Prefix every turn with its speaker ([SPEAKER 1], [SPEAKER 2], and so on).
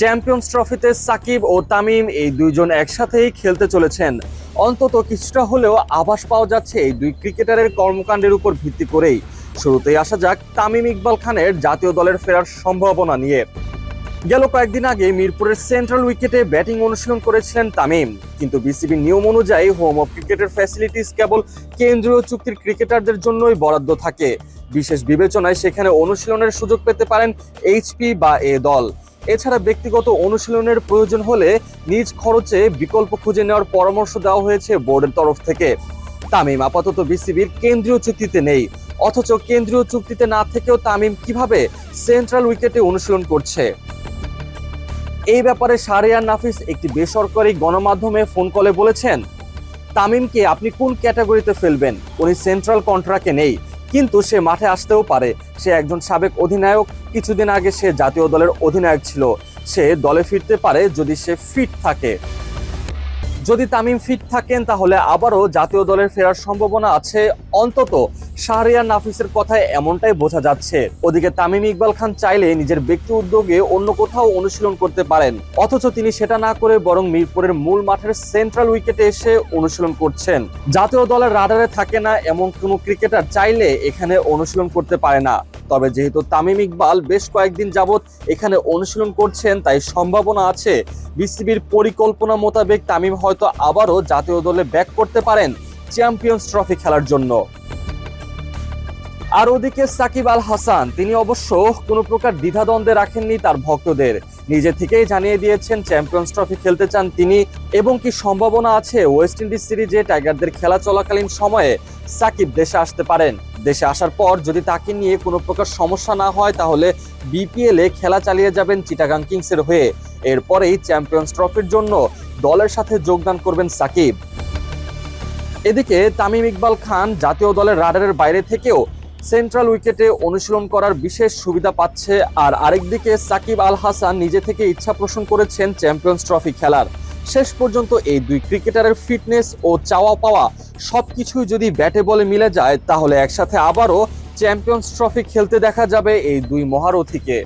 [SPEAKER 1] Champions ট্রফিতে সাকিব ও তামিম এই দুইজন একসাথেই খেলতে চলেছেন। অন্তত কিছুটা হলেও আভাস পাওয়া যাচ্ছে এই দুই ক্রিকেটারের কর্মকাণ্ডের উপর ভিত্তি করেই। শুরুতেই আসা যাক তামিম ইকবাল খানের জাতীয় দলের ফেরার সম্ভাবনা নিয়ে। গেল কয়েকদিন আগে মিরপুরের সেন্ট্রাল উইকেটে ব্যাটিং অনুশীলন করেছিলেন তামিম। কিন্তু বিসিবির নিয়ম অনুযায়ী হোম অফ ক্রিকেটের ফ্যাসিলিটিস কেবল কেন্দ্রীয় চুক্তির ক্রিকেটারদের জন্যই বরাদ্দ থাকে। বিশেষ বিবেচনায় সেখানে অনুশীলনের সুযোগ পেতে পারেন এইচপি বা এ দল। এছাড়া ব্যক্তিগত অনুশীলনের প্রয়োজন হলে নিজ খরচে বিকল্প খুঁজে নেওয়ার পরামর্শ দেওয়া হয়েছে বোর্ডের তরফ থেকে। তামিম আপাতত বিসিবির কেন্দ্রীয় চুক্তিতে নেই, অথচ কেন্দ্রীয় চুক্তিতে না থেকেও তামিম কীভাবে সেন্ট্রাল উইকেটে অনুশীলন করছে? এই ব্যাপারে শাহরিয়ার নাফিস একটি বেসরকারি গণমাধ্যমে ফোন কলে বলেছেন, তামিমকে আপনি কোন ক্যাটাগরিতে ফেলবেন? উনি সেন্ট্রাল কন্ট্রাক্টে নেই কিন্তু সে মাঠে আসতেও পারে। সে একজন সাবেক অধিনায়ক। কিছুদিন আগে সে জাতীয় দলের অধিনায়ক ছিল। সে দলে ফিরতে পারে যদি সে ফিট থাকে। যদি তামিম ফিট থাকেন, তাহলে আবারও জাতীয় দলের ফেরার সম্ভাবনা আছে। অন্তত শাহরিয়ার নাফিসের কথায় এমনটাই বোঝা যাচ্ছে। ওদিকে তামিম ইকবাল খান চাইলে নিজের ব্যক্তি উদ্যোগে অন্য কোথাও অনুশীলন করতে পারেন। অথচ তিনি সেটা না করে বরং মিরপুরের মূল মাঠের সেন্ট্রাল উইকেটে এসে অনুশীলন করছেন। জাতীয় দলের রাডারে থাকে না এমন কোনো ক্রিকেটার চাইলে এখানে অনুশীলন করতে পারে না। তবে যেহেতু তামিম ইকবাল বেশ কয়েকদিন যাবৎ এখানে অনুশীলন করছেন, তাই সম্ভাবনা আছে বিসিবির পরিকল্পনা মোতাবেক তামিম হয়তো আবারও জাতীয় দলে ব্যাক করতে পারেন চ্যাম্পিয়ন্স ট্রফি খেলার জন্য। আর ওদিকে সাকিব আল হাসান, তিনি অবশ্য কোনো প্রকার দ্বিধাদ্বন্দ্বে রাখেননি তার ভক্তদের। নিজে থেকেই জানিয়ে দিয়েছেন, চ্যাম্পিয়ন্স ট্রফি খেলতে চান তিনি এবং কি সম্ভাবনা আছে ওয়েস্ট ইন্ডিজ সিরিজে টাইগারদের খেলা চলাকালীন সময়ে সাকিব দেশে আসতে পারেন। দেশে আসার পর যদি তাকে নিয়ে কোনো প্রকার সমস্যা না হয়, তাহলে বিপিএল খেলা চালিয়ে যাবেন চিটাগাং কিংসের হয়ে। এরপরেই চ্যাম্পিয়ন্স ট্রফির জন্য দলের সাথে যোগদান করবেন সাকিব। এদিকে তামিম ইকবাল খান জাতীয় দলের রাডারের বাইরে থেকেও সেন্ট্রাল উইকেটে অনুশীলন করার বিশেষ সুবিধা পাচ্ছে, আর আরেকদিকে সাকিব আল হাসান নিজে থেকে ইচ্ছা পোষণ করেছেন চ্যাম্পিয়ন্স ট্রফি খেলার। শেষ পর্যন্ত এই দুই ক্রিকেটারের ফিটনেস ও চাওয়া পাওয়া সব কিছুই যদি ব্যাটে বলে মিলে যায়, তাহলে একসাথে আবারও চ্যাম্পিয়ন্স ট্রফি খেলতে দেখা যাবে এই দুই মহারথীকে।